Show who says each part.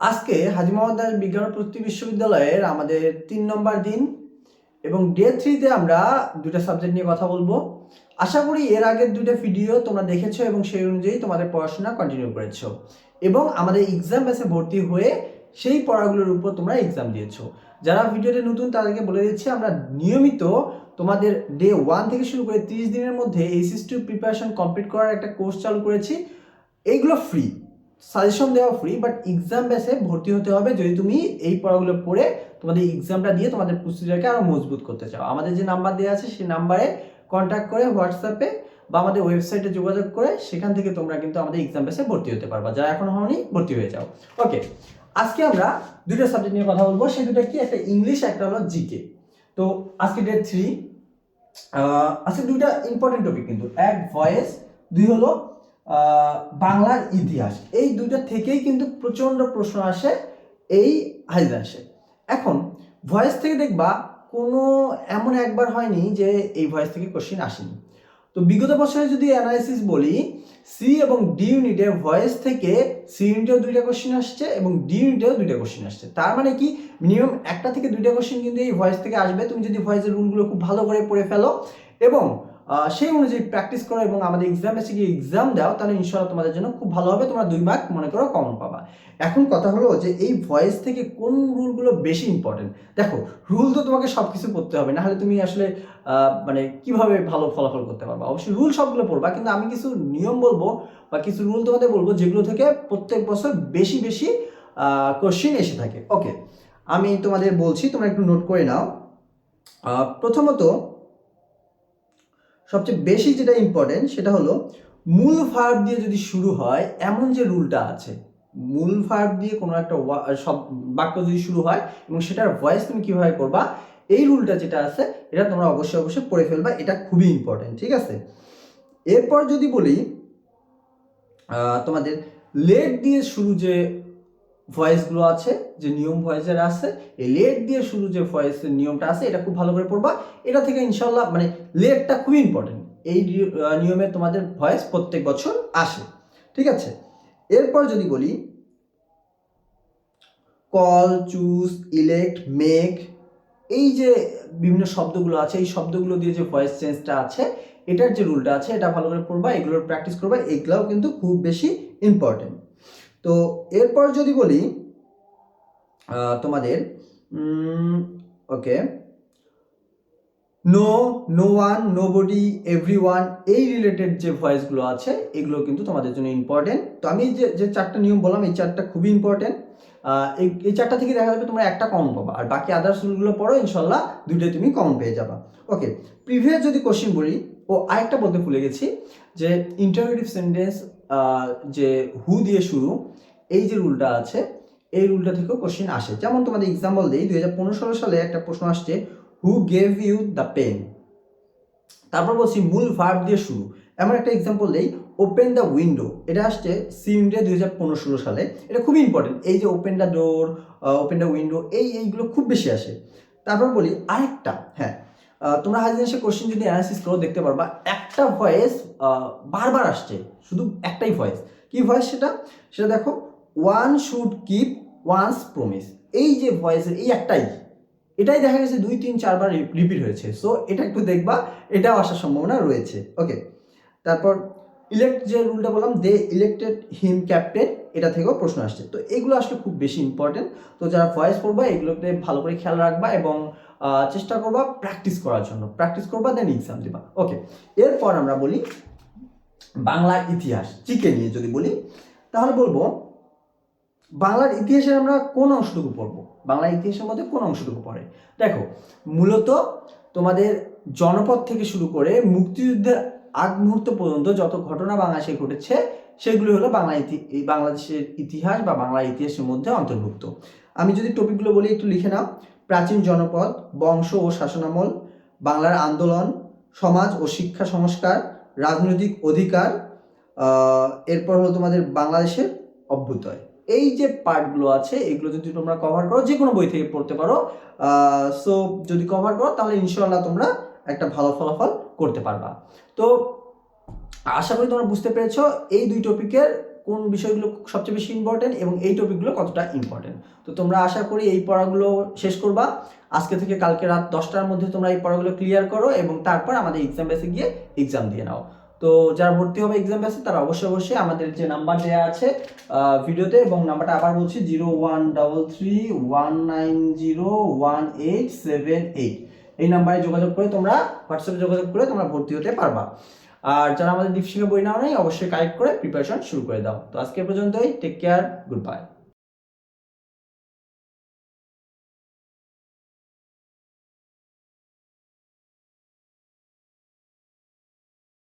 Speaker 1: আজকে হাজি মোহাম্মদ বিজ্ঞান প্রযুক্তি বিশ্ববিদ্যালয়ের আমাদের তিন নম্বর দিন এবং ডে থ্রিতে আমরা দুটা সাবজেক্ট নিয়ে কথা বলব। আশা করি এর আগের দুটো ভিডিও তোমরা দেখেছ এবং সেই অনুযায়ী তোমাদের পড়াশোনা কন্টিনিউ করেছ এবং আমাদের এক্সাম বেসে ভর্তি হয়ে সেই পড়াগুলোর উপর তোমরা এক্সাম দিয়েছ। যারা ভিডিওতে নতুন তাদেরকে বলে দিচ্ছি, আমরা নিয়মিত তোমাদের ডে ওয়ান থেকে শুরু করে তিরিশ দিনের মধ্যে এইচএস টু প্রিপারেশন কমপ্লিট করার একটা কোর্স চালু করেছি। এইগুলো ফ্রি সাজেশন দেওয়া ফ্রি বাট এক্সাম বেসে ভর্তি হতে হবে যদি তুমি এই পড়াগুলো পড়ে তোমাদের এক্সামটা দিয়ে তোমাদের প্রস্তুতিটাকে আরও মজবুত করতে চাও। আমাদের যে নাম্বার দেওয়া আছে, সেই নাম্বারে কন্ট্যাক্ট করে হোয়াটসঅ্যাপে বা আমাদের ওয়েবসাইটে যোগাযোগ করে সেখান থেকে তোমরা কিন্তু আমাদের এক্সাম বেসে ভর্তি হতে পারবা। যারা এখন হওনি, ভর্তি হয়ে যাও। ওকে আজকে আমরা দুটো সাবজেক্ট নিয়ে কথা বলব। সেই দুটো কি? একটা ইংলিশ একটা হলো জিকে তো আজকে ডেট থ্রি আজকে দুইটা ইম্পর্টেন্ট টপিক কিন্তু। এক ভয়েস দুই হলো বাংলার ইতিহাস। এই দুইটা থেকেই কিন্তু প্রচণ্ড প্রশ্ন আসে, এই হাইজাসে এখন ভয়েস থেকে দেখবা কোনো এমন একবার হয়নি যে এই ভয়েস থেকে কোশ্চিন আসেনি। তো বিগত বছরে যদি অ্যানালাইসিস বলি সি এবং ডি ইউনিটে ভয়েস থেকে সি ইউনিটেও দুইটা কোশ্চিন আসছে এবং ডি ইউনিটেও দুইটা কোশ্চিন আসছে। তার মানে কি মিনিমাম একটা থেকে দুইটা কোশ্চিন কিন্তু এই ভয়েস থেকে আসবে। তুমি যদি ভয়েসের রুলগুলো খুব ভালো করে পড়ে ফেলো এবং সেই অনুযায়ী প্র্যাকটিস করো এবং আমাদের এক্সাম এসে গিয়ে এক্সাম দাও, তাহলে ইনশাল্লাহ তোমাদের জন্য খুব ভালো হবে। তোমরা দুই মার্ক মনে করো কমন পাবা। এখন কথা হলো যে এই ভয়েস থেকে কোন রুলগুলো বেশি ইম্পর্টেন্ট দেখো রুল তো তোমাকে সব কিছু পড়তে হবে, নাহলে তুমি আসলে মানে কীভাবে ভালো ফলাফল করতে পারবা? অবশ্যই রুল সবগুলো পড়বা, কিন্তু আমি কিছু নিয়ম বলব বা কিছু রুল তোমাদের বলব যেগুলো থেকে প্রত্যেক বছর বেশি বেশি কোশ্চিন এসে থাকে। ওকে আমি তোমাদের বলছি, তোমরা একটু নোট করে নাও। প্রথমত সবচেয়ে বেশি যেটা ইম্পর্টেন্ট সেটা হলো মূল ভার্ব দিয়ে যদি শুরু হয়, এমন যে রুলটা আছে, মূল ভার্ব দিয়ে কোনো একটা সব বাক্য যদি শুরু হয় এবং সেটার ভয়েস তুমি কীভাবে করবা, এই রুলটা যেটা আছে, এটা তোমরা অবশ্যই অবশ্যই পড়ে ফেলবা, এটা খুবই ইম্পর্টেন্ট ঠিক আছে? এরপর যদি বলি তোমাদের লেট দিয়ে শুরু যে ভয়েসগুলো আছে, যে নিয়ম ভয়েসের আছে, এই লেট দিয়ে শুরু যে ভয়েসের নিয়মটা আছে, এটা খুব ভালো করে পড়বা। এটা থেকে ইনশাল্লাহ মানে লেটটা খুবই ইম্পর্টেন্ট এই নিয়মে তোমাদের ভয়েস প্রত্যেক বছর আসে। ঠিক আছে? এরপর যদি বলি কল চুজ ইলেক্ট মেক এই যে বিভিন্ন শব্দগুলো আছে, এই শব্দগুলো দিয়ে যে ভয়েস চেঞ্জটা আছে, এটার যে রুলটা আছে, এটা ভালো করে পড়বা, এগুলোর প্র্যাকটিস করবা, এগুলাও কিন্তু খুব বেশি ইম্পর্টেন্ট তো এরপর যদি বলি তোমাদের okay no no one nobody everyone এই রিলেটেড যে ভয়েসগুলো আছে, এগুলো কিন্তু তোমাদের জন্য ইম্পর্টেন্ট তো আমি যে যে চারটা নিয়ম বললাম, এই চারটা খুবই ইম্পর্টেন্ট এই এই চারটা থেকে দেখা যাবে তোমরা একটা কম পাবা, আর বাকি আদার্স রুলগুলো পড়ো, ইনশাল্লাহ দুইটাই তুমি কম পেয়ে যাবা। ওকে প্রিভিয়াস যদি কোশ্চিন বলি ও আরেকটা বলতে ভুলে গেছি যে ইন্টারোগেটিভ সেন্টেন্স যে হু দিয়ে শুরু, এই যে রুলটা আছে, এই রুলটা থেকেও কোশ্চিন আসে। যেমন তোমাদের এক্সাম্পল দিই, দুই হাজার পনেরো ষোলো সালে একটা প্রশ্ন আসছে who gave you the pen তারপর বলছি, মূল ভার্ব দিয়ে শুরু। এমন একটা এক্সাম্পল দেই ওপেন দ্য উইন্ডো এটা আসছে সি ইন্ডিয়া দুই হাজার পনেরো ষোলো সালে। এটা খুবই ইম্পর্টেন্ট এই যে open the door open the window এই, এইগুলো খুব বেশি আসে। তারপর বলি, আরেকটা হ্যাঁ তোমরা হাজির কোশ্চেন যদি অ্যানালিসিস করো, দেখতে পারবা একটা ভয়েস বারবার আসছে। শুধু একটাই ভয়েস কি ভয়েস সেটা? সেটা দেখো one should keep one's promise এই যে ভয়েসের এই একটাই। এটাই দেখা গেছে দুই, তিন, চারবার রিপিট হয়েছে। সো এটা একটু দেখবা, এটাও আসার সম্ভাবনা রয়েছে। ওকে তারপর ইলেক্ট যে রুলটা বললাম দে ইলেক্টেড হিম ক্যাপ্টেন এটা থেকেও প্রশ্ন আসছে। তো এগুলো আসলে খুব বেশি ইম্পর্টেন্ট তো যারা ভয়েস পড়বা এগুলোতে ভালো করে খেয়াল রাখবা এবং চেষ্টা করবা প্র্যাকটিস করার জন্য। প্র্যাকটিস করবা দেন এক্সাম দিবা। ওকে এরপর আমরা বলি বাংলার ইতিহাস। চিকে নিয়ে যদি বলি, তাহলে বলব, বাংলার ইতিহাসের আমরা কোন অংশটুকু পড়ব? বাংলার ইতিহাসের মধ্যে কোন অংশটুকু পড়ে? দেখো, মূলত তোমাদের জনপদ থেকে শুরু করে মুক্তিযুদ্ধের আগ মুহূর্ত পর্যন্ত যত ঘটনা বাংলাদেশে ঘটেছে সেগুলো হলো বাংলা ইতি, এই বাংলাদেশের ইতিহাস বা বাংলা ইতিহাসের মধ্যে অন্তর্ভুক্ত। আমি যদি টপিকগুলো বলি, একটু লিখে নাও। প্রাচীন জনপদ, বংশ ও শাসনামল, বাংলার আন্দোলন, সমাজ ও শিক্ষা সংস্কার, রাজনৈতিক অধিকার এরপর হলো তোমাদের বাংলাদেশের অভ্যুদয়। এই যে পার্টগুলো আছে, এগুলো যদি তোমরা কভার করো যে কোনো বই থেকে পড়তে পারো। সো যদি কভার করো, তাহলে ইনশাল্লাহ তোমরা একটা ভালো ফলাফল করতে পারবা। তো আশা করি তোমরা বুঝতে পেরেছ এই দুই টপিকের কোন বিষয়গুলো সবচেয়ে বেশি ইম্পর্টেন্ট এবং এই টপিকগুলো কতটা ইম্পর্টেন্ট তো তোমরা আশা করি এই পড়াগুলো শেষ করবা। আজকে থেকে কালকে রাত দশটার মধ্যে তোমরা এই পড়াগুলো ক্লিয়ার করো এবং তারপর আমাদের এক্সাম বেসে গিয়ে এক্সাম দিয়ে নাও। তো যারা ভর্তি হবে এক্সাম বেসে তারা অবশ্যই অবশ্যই আমাদের যে নাম্বার দেওয়া আছে ভিডিওতে এবং নাম্বারটা আবার বলছি zero one double three one nine zero one eight seven eight এই নাম্বারে যোগাযোগ করে তোমরা হোয়াটসঅ্যাপে যোগাযোগ করে তোমরা ভর্তি হতে পারবা। আর যারা আমাদের দীপশিখা বই নাও নেই, অবশ্যই কালেক্ট করে প্রিপারেশন শুরু করে দাও। তো আজকে পর্যন্তই। Take care good bye